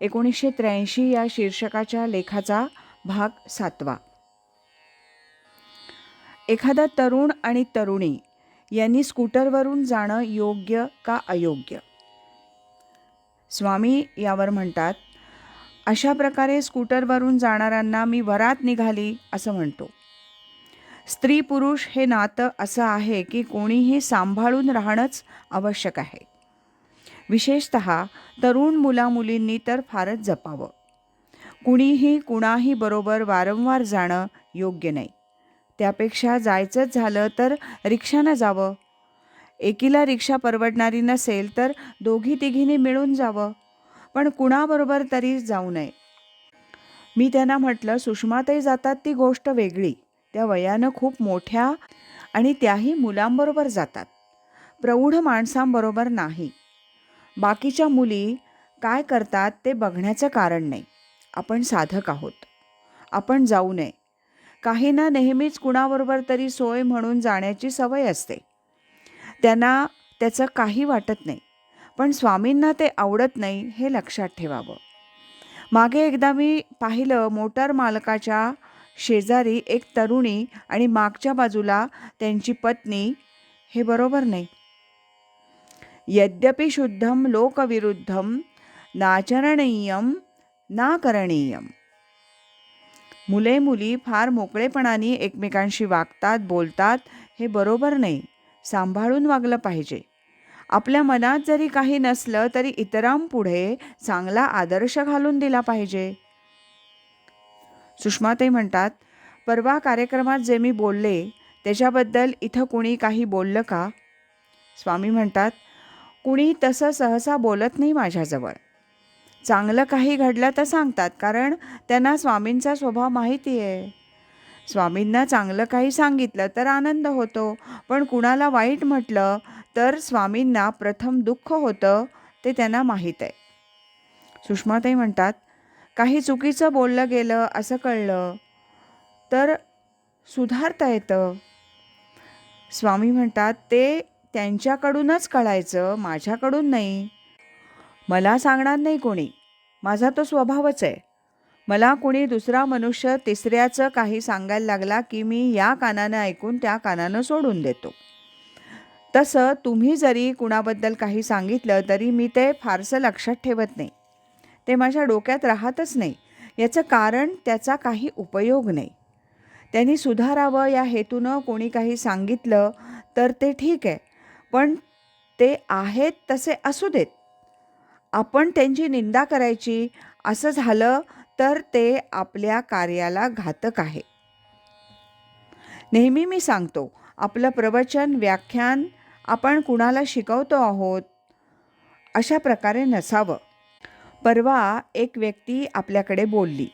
एकोणीसशे त्र्याऐंशी या शीर्षकाच्या लेखाचा भाग सातवा. एखादा तरुण आणि तरुणी यांनी स्कूटरवरून जाणं योग्य का अयोग्य? स्वामी यावर म्हणतात अशा प्रकारे स्कूटरवरून जाणाऱ्यांना मी वरात निघाली असं म्हणतो. स्त्री पुरुष हे नातं असं आहे की कोणीही सांभाळून राहणंच आवश्यक आहे. विशेषत तरुण मुलामुलींनी तर फारच जपावं. कुणीही कुणाही बरोबर वारंवार जाणं योग्य नाही. त्यापेक्षा जायचंच झालं तर रिक्षानं जावं. एकीला रिक्षा परवडणारी नसेल तर दोघी तिघींनी मिळून जावं. पण कुणाबरोबर तरी जाऊ नये. मी त्यांना म्हटलं सुषमाताई जातात ती गोष्ट वेगळी. त्या वयानं खूप मोठ्या आणि त्याही मुलांबरोबर जातात. प्रौढ माणसांबरोबर नाही. बाकीच्या मुली काय करतात ते बघण्याचं कारण नाही. आपण साधक आहोत. आपण जाऊ नये. काहींना नेहमीच कुणाबरोबर तरी सोय म्हणून जाण्याची सवय असते. त्यांना त्याचं काही वाटत नाही. पण स्वामींना ते आवडत नाही हे लक्षात ठेवावं. मागे एकदा मी पाहिलं मोटार मालकाच्या शेजारी एक तरुणी आणि मागच्या बाजूला त्यांची पत्नी. हे बरोबर नाही. यद्यपि शुद्धं लोकविरुद्धं नाचरणीयम ना करणीयम मुले मुली फार मोकळेपणाने एकमेकांशी वागतात बोलतात हे बरोबर नाही. सांभाळून वागलं पाहिजे. आपल्या मनात जरी काही नसलं तरी इतरांपुढे चांगला आदर्श घालून दिला पाहिजे. सुषमाताई म्हणतात परवा कार्यक्रमात जे मी बोलले त्याच्याबद्दल इथं कुणी काही बोललं का? स्वामी म्हणतात कुणी तसं सहसा बोलत नाही माझ्याजवळ. चांगलं काही घडलं तर सांगतात कारण त्यांना स्वामींचा स्वभाव माहिती आहे. स्वामींना चांगलं काही सांगितलं तर आनंद होतो पण कुणाला वाईट म्हटलं तर स्वामींना प्रथम दुःख होतं ते त्यांना माहीत आहे. सुषमाताई म्हणतात काही चुकीचं बोललं गेलं असं कळलं तर सुधारता येतं. स्वामी म्हणतात ते त्यांच्याकडूनच कळायचं माझ्याकडून नाही. मला सांगणार नाही कोणी. माझा तो स्वभावच आहे. मला कोणी दुसरा मनुष्य तिसऱ्याचं काही सांगायला लागला की मी या कानानं ऐकून त्या कानानं सोडून देतो. तसं तुम्ही जरी कुणाबद्दल काही सांगितलं तरी मी ते फारसं लक्षात ठेवत नाही. ते माझ्या डोक्यात राहतच नाही. याचं कारण त्याचा काही उपयोग नाही. त्यांनी सुधारावं या हेतूनं कोणी काही सांगितलं तर ते ठीक आहे. पण ते आहेत तसे असू देत. आपण त्यांची निंदा करायची. असं झालं तर ते आपल्या कार्याला घातक आहे. नेहमी मी सांगतो आपलं प्रवचन व्याख्यान आपण कुणाला शिकवतो आहोत अशा प्रकारे नसावं. परवा एक व्यक्ती आपल्याकडे बोलली.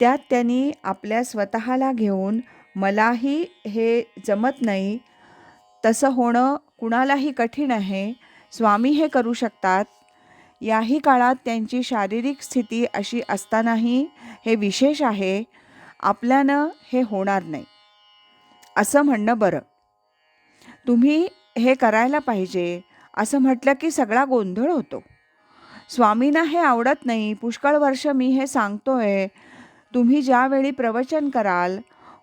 त्यात त्यांनी आपल्या स्वतःला घेऊन मलाही हे जमत नाही. तसं होणं कुणालाही कठीण आहे स्वामी हे करू शकतात. याही काळात त्यांची शारीरिक स्थिती अशी असतानाही हे विशेष आहे आपल्यानं हे होणार नाही. असं म्हणणं बरं. तुम्ही हे करायला पाहिजे असं म्हटलं की सगळा गोंधळ होतो. स्वामींना हे आवडत नाही पुष्कळ वर्ष मी हे सांगतोय तुम्ही ज्यावेळी प्रवचन कराल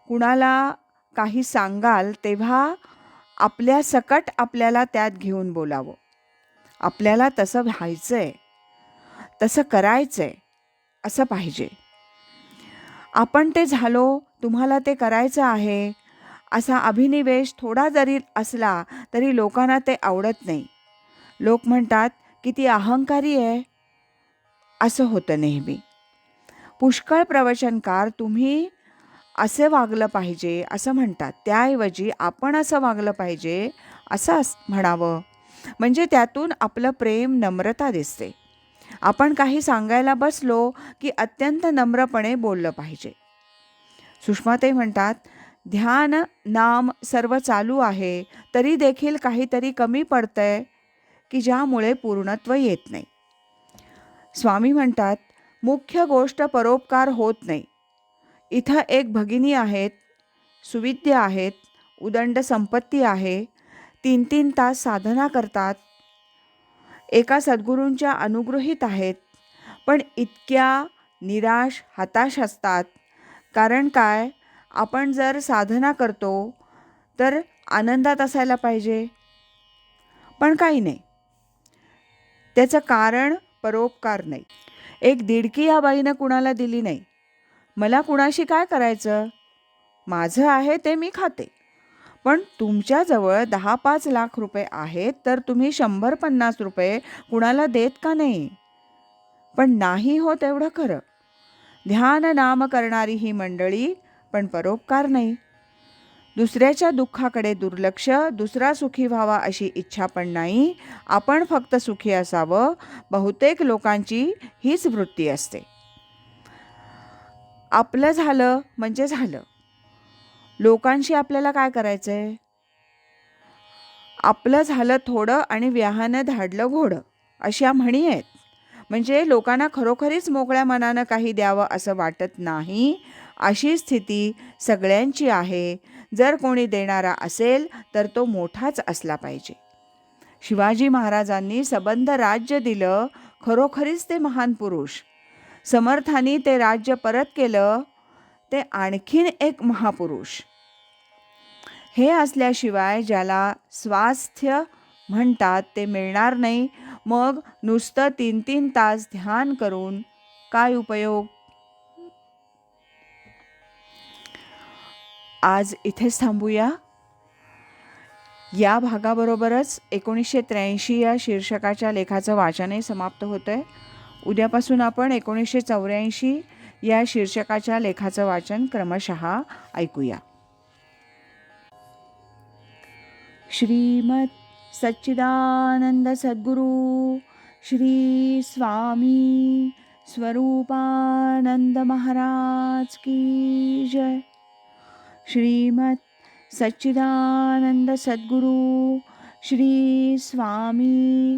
कुणाला काही सांगाल तेव्हा आपल्या सकट आपल्याला त्यात घेऊन बोलावं. आपल्याला तसं व्हायचं आहे तसं करायचं आहे असं पाहिजे. आपण ते झालो तुम्हाला ते करायचं आहे असा अभिनिवेश थोडा जरी असला तरी लोकांना ते आवडत नाही. लोक म्हणतात की ती अहंकारी आहे. असं होतं नेहमी. पुष्कळ प्रवचनकार तुम्ही असे वागलं पाहिजे असं म्हणतात. त्याऐवजी आपण असं वागलं पाहिजे असं म्हणावं. म्हणजे त्यातून आपलं प्रेम नम्रता दिसते. आपण काही सांगायला बसलो की अत्यंत नम्रपणे बोललं पाहिजे. सुषमाताई म्हणतात ध्यान नाम सर्व चालू आहे तरी देखील काहीतरी कमी पडतंय की ज्यामुळे पूर्णत्व येत नाही. स्वामी म्हणतात मुख्य गोष्ट परोपकार होत नाही इथं एक भगिनी आहेत सुविद्य आहेत उदंड संपत्ती आहे तीन तीन तास साधना करतात. एका सद्गुरूंच्या अनुगृहीत आहेत पण इतक्या निराश हताश असतात. कारण काय? आपण जर साधना करतो तर आनंदात असायला पाहिजे. पण काही नाही. त्याचं कारण परोपकार नाही. एक दिडकी या बाईनं कुणाला दिली नाही. मला कुणाशी काय करायचं? माझं आहे ते मी खाते. पण तुमच्याजवळ दहा पाच लाख रुपये आहेत तर तुम्ही शंभर पन्नास रुपये कुणाला देत का नाही? पण नाही हो तेवढं खरं. ध्यान नाम करणारी ही मंडळी पण परोपकार नाही. दुसऱ्याच्या दुःखाकडे दुर्लक्ष दुसरा सुखी व्हावा अशी इच्छा पण नाही. आपण फक्त सुखी असावं. बहुतेक लोकांची हीच वृत्ती असते. आपलं झालं म्हणजे झालं. लोकांशी आपल्याला काय करायचं आहे आपलं झालं थोडं आणि व्याहानं धाडलं घोडं अशा म्हणी आहेत. म्हणजे लोकांना खरोखरीच मोकळ्या मनानं काही द्यावं असं वाटत नाही. अशी स्थिती सगळ्यांची आहे. जर कोणी देणारा असेल तर तो मोठाच असला पाहिजे. शिवाजी महाराजांनी सबंध राज्य दिलं खरोखरीच ते महान पुरुष. समर्थांनी ते राज्य परत केलं ते आणखीन एक महापुरुष. हे असल्याशिवाय ज्याला स्वास्थ्य म्हणतात ते मिळणार नाही मग नुसतं तीन तीन तास ध्यान करून काय उपयोग? आज इथेच थांबूया. या भागाबरोबरच एकोणीसशे त्र्याऐंशी या शीर्षकाच्या लेखाचं वाचनही समाप्त होतं आहे उद्यापासून आपण एकोणीसशे चौऱ्याऐंशी या शीर्षकाच्या लेखाचं वाचन क्रमशः ऐकूया. श्रीमत सच्चिदानंद सद्गुरू श्री स्वामी स्वरूपानंद महाराज की जय. श्रीमत सच्चिदानंद सद्गुरू श्री स्वामी